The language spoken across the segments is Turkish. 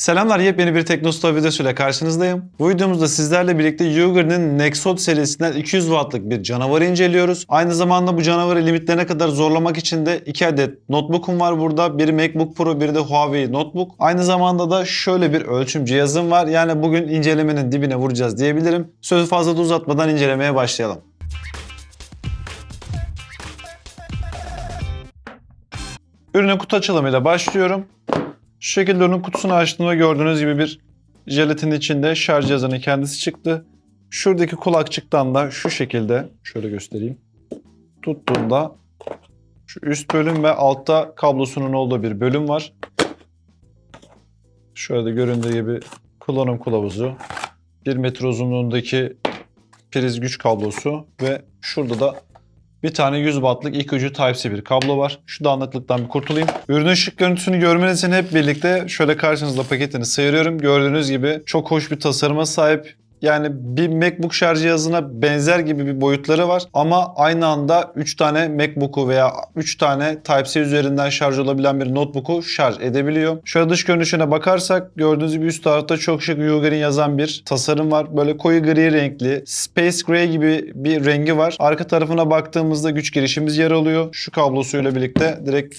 Selamlar yepyeni bir Teknosta videosuyla karşınızdayım. Bu videomuzda sizlerle birlikte Yuger'in Nexot serisinden 200 wattlık bir canavarı inceliyoruz. Aynı zamanda bu canavarı limitlerine kadar zorlamak için de 2 adet notebook'um var burada. Biri MacBook Pro, biri de Huawei Notebook. Aynı zamanda da şöyle bir ölçüm cihazım var. Yani bugün incelemenin dibine vuracağız diyebilirim. Sözü fazla da uzatmadan incelemeye başlayalım. Ürünün kutu açılımıyla başlıyorum. Şu şekilde ürünün kutusunu açtığımda gördüğünüz gibi bir jelatin içinde şarj cihazının kendisi çıktı. Şuradaki kulakçıktan da şu şekilde şöyle göstereyim. Tuttuğumda şu üst bölüm ve altta kablosunun olduğu bir bölüm var. Şöyle de göründüğü gibi kullanım kılavuzu, 1 metre uzunluğundaki priz güç kablosu ve şurada da bir tane 100 wattlık ilk ucu Type-C bir kablo var. Şu dağınıklıktan bir kurtulayım. Ürünün şık görüntüsünü görmeniz için hep birlikte şöyle karşınızda paketini sıyırıyorum. Gördüğünüz gibi çok hoş bir tasarıma sahip. Yani bir MacBook şarj cihazına benzer gibi bir boyutları var ama aynı anda 3 tane MacBook'u veya 3 tane Type-C üzerinden şarj olabilen bir notebook'u şarj edebiliyor. Şöyle dış görünüşüne bakarsak gördüğünüz gibi üst tarafta çok şık Yuger'in yazan bir tasarım var. Böyle koyu gri renkli, Space Gray gibi bir rengi var. Arka tarafına baktığımızda güç girişimiz yer alıyor. Şu kablosuyla birlikte direkt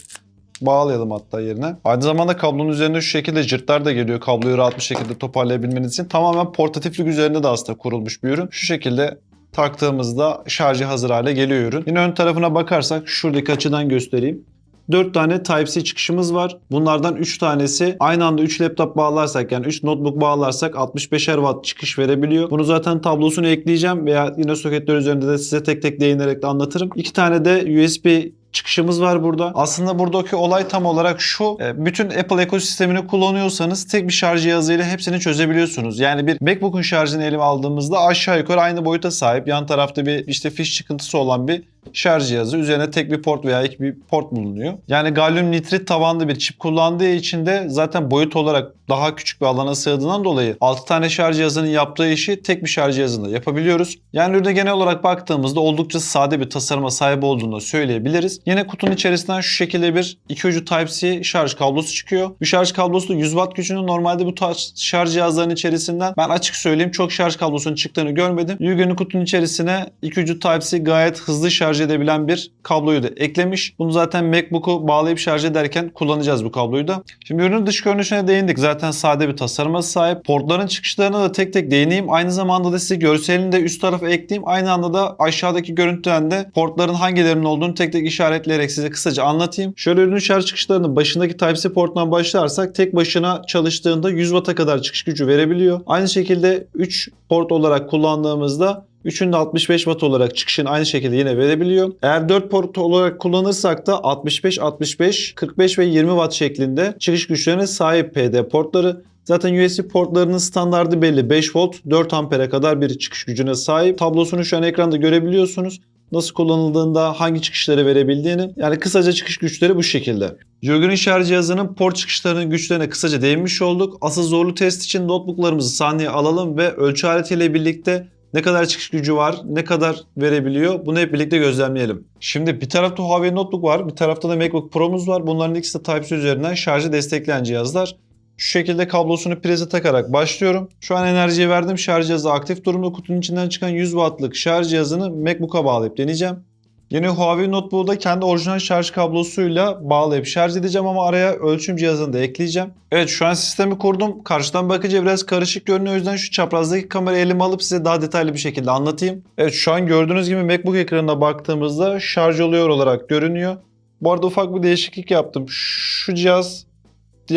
bağlayalım hatta yerine. Aynı zamanda kablonun üzerinde şu şekilde cırtlar da geliyor kabloyu rahat bir şekilde toparlayabilmeniz için. Tamamen portatiflik üzerinde de aslında kurulmuş bir ürün. Şu şekilde taktığımızda şarjı hazır hale geliyor ürün. Yine ön tarafına bakarsak şuradaki açıdan göstereyim. 4 tane Type-C çıkışımız var. Bunlardan 3 tanesi aynı anda 3 laptop bağlarsak yani 3 notebook bağlarsak 65'er watt çıkış verebiliyor. Bunu zaten tablosunu ekleyeceğim veya yine soketler üzerinde de size tek tek değinerek de anlatırım. 2 tane de USB çıkışımız var burada. Aslında buradaki olay tam olarak şu. e, Bütün Apple ekosistemini kullanıyorsanız tek bir şarj cihazıyla hepsini çözebiliyorsunuz. Yani bir MacBook'un şarjını elime aldığımızda aşağı yukarı aynı boyuta sahip. Yan tarafta bir işte fiş çıkıntısı olan bir şarj cihazı. Üzerine tek bir port veya iki bir port bulunuyor. Yani galyum nitrit tabanlı bir çip kullandığı için de zaten boyut olarak daha küçük bir alana sığdığından dolayı 6 tane şarj cihazının yaptığı işi tek bir şarj cihazında yapabiliyoruz. Yani ürüne genel olarak baktığımızda oldukça sade bir tasarıma sahip olduğunu söyleyebiliriz. Yine kutunun içerisinden şu şekilde bir iki ucu Type-C şarj kablosu çıkıyor. Bu şarj kablosu da 100 watt gücünü normalde bu tarz şarj cihazlarının içerisinden ben açık söyleyeyim çok şarj kablosunun çıktığını görmedim. Yuger'in kutunun içerisine iki ucu Type-C gayet hızlı şarj edebilen bir kabloyu da eklemiş. Bunu zaten MacBook'u bağlayıp şarj ederken kullanacağız bu kabloyu da. Şimdi ürünün dış görünüşüne değindik. Zaten sade bir tasarıma sahip. Portların çıkışlarına da tek tek değineyim. Aynı zamanda da size görselini de üst tarafa ekleyeyim. Aynı anda da aşağıdaki görüntüden de portların hangilerinin olduğunu tek tek işaretleyerek size kısaca anlatayım. Şöyle ürünün şarj çıkışlarının başındaki Type-C porttan başlarsak tek başına çalıştığında 100 Watt'a kadar çıkış gücü verebiliyor. Aynı şekilde 3 port olarak kullandığımızda Üçünde 65 watt olarak çıkışını aynı şekilde yine verebiliyor. Eğer 4 port olarak kullanırsak da 65, 65, 45 ve 20 watt şeklinde çıkış güçlerine sahip PD portları. Zaten USB portlarının standardı belli. 5 volt 4 ampere kadar bir çıkış gücüne sahip. Tablosunu şu an ekranda görebiliyorsunuz. Nasıl kullanıldığında hangi çıkışları verebildiğini. Yani kısaca çıkış güçleri bu şekilde. Jürgen'in şarj cihazının port çıkışlarının güçlerine kısaca değinmiş olduk. Asıl zorlu test için notebooklarımızı sahneye alalım ve ölçü aletiyle birlikte ne kadar çıkış gücü var, ne kadar verebiliyor bunu hep birlikte gözlemleyelim. Şimdi bir tarafta Huawei Notebook var, bir tarafta da MacBook Pro'muz var. Bunların ikisi de Type-C üzerinden şarjı destekleyen cihazlar. Şu şekilde kablosunu prize takarak başlıyorum. Şu an enerjiyi verdim. Şarj cihazı aktif durumda. Kutunun içinden çıkan 100 wattlık şarj cihazını MacBook'a bağlayıp deneyeceğim. Yine Huawei Notebook'u da kendi orijinal şarj kablosuyla bağlayıp şarj edeceğim ama araya ölçüm cihazını da ekleyeceğim. Evet şu an sistemi kurdum. Karşıdan bakınca biraz karışık görünüyor. O yüzden şu çaprazdaki kamerayı elime alıp size daha detaylı bir şekilde anlatayım. Evet şu an gördüğünüz gibi MacBook ekranına baktığımızda şarj oluyor olarak görünüyor. Bu arada ufak bir değişiklik yaptım. Şu cihaz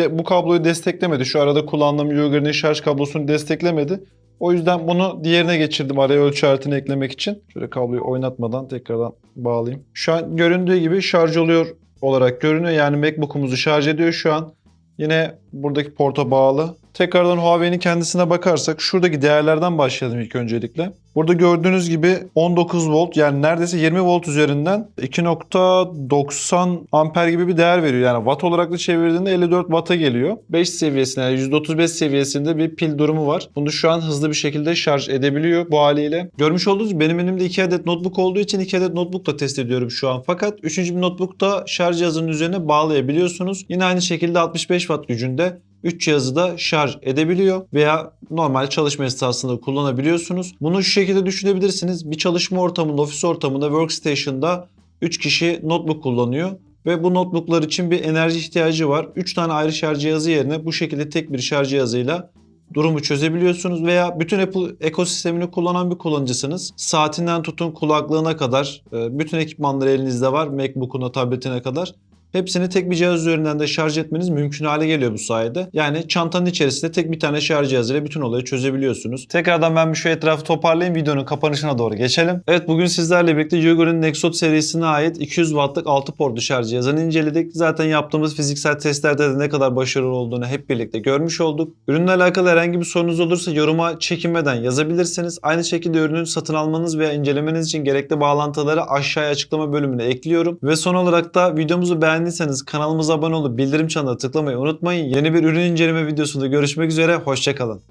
bu kabloyu desteklemedi. Şu arada kullandığım Yuger'in şarj kablosunu desteklemedi. O yüzden bunu diğerine geçirdim araya ölçü aletini eklemek için. Şöyle kabloyu oynatmadan tekrardan bağlayayım. Şu an göründüğü gibi şarj oluyor olarak görünüyor. Yani MacBook'umuzu şarj ediyor şu an. Yine buradaki porta bağlı. Tekrardan Huawei'nin kendisine bakarsak şuradaki değerlerden başlayalım ilk öncelikle. Burada gördüğünüz gibi 19 volt yani neredeyse 20 volt üzerinden 2.90 amper gibi bir değer veriyor. Yani watt olarak da çevirdiğinde 54 watt'a geliyor. 5 seviyesinde yani %35 seviyesinde bir pil durumu var. Bunu şu an hızlı bir şekilde şarj edebiliyor bu haliyle. Görmüş olduğunuz gibi benim elimde 2 adet notebook olduğu için 2 adet notebookla test ediyorum şu an. Fakat 3. bir notebookta şarj cihazının üzerine bağlayabiliyorsunuz. Yine aynı şekilde 65 watt gücünde 3 cihazı da şarj edebiliyor veya normal çalışma esnasında kullanabiliyorsunuz. Bunu şu şekilde düşünebilirsiniz. Bir çalışma ortamında, ofis ortamında, workstation'da 3 kişi notebook kullanıyor ve bu notebooklar için bir enerji ihtiyacı var. 3 tane ayrı şarj cihazı yerine bu şekilde tek bir şarj cihazıyla durumu çözebiliyorsunuz veya bütün Apple ekosistemini kullanan bir kullanıcısınız. Saatinden tutun kulaklığına kadar e, bütün ekipmanları elinizde var. Macbook'una, tabletine kadar. Hepsini tek bir cihaz üzerinden de şarj etmeniz mümkün hale geliyor bu sayede. Yani çantanın içerisinde tek bir tane şarj cihazıyla bütün olayı çözebiliyorsunuz. Tekrardan ben bir şu etrafı toparlayayım videonun kapanışına doğru geçelim. Evet bugün sizlerle birlikte Yugur'un Nexot serisine ait 200 wattlık 6 portlu şarj cihazını inceledik. Zaten yaptığımız fiziksel testlerde de ne kadar başarılı olduğunu hep birlikte görmüş olduk. Ürünle alakalı herhangi bir sorunuz olursa yoruma çekinmeden yazabilirsiniz. Aynı şekilde ürünü satın almanız veya incelemeniz için gerekli bağlantıları aşağıya açıklama bölümüne ekliyorum. Ve son olarak da videomuzu beğendiyseniz kanalımıza abone olup bildirim çanına tıklamayı unutmayın. Yeni bir ürün inceleme videosunda görüşmek üzere. Hoşçakalın.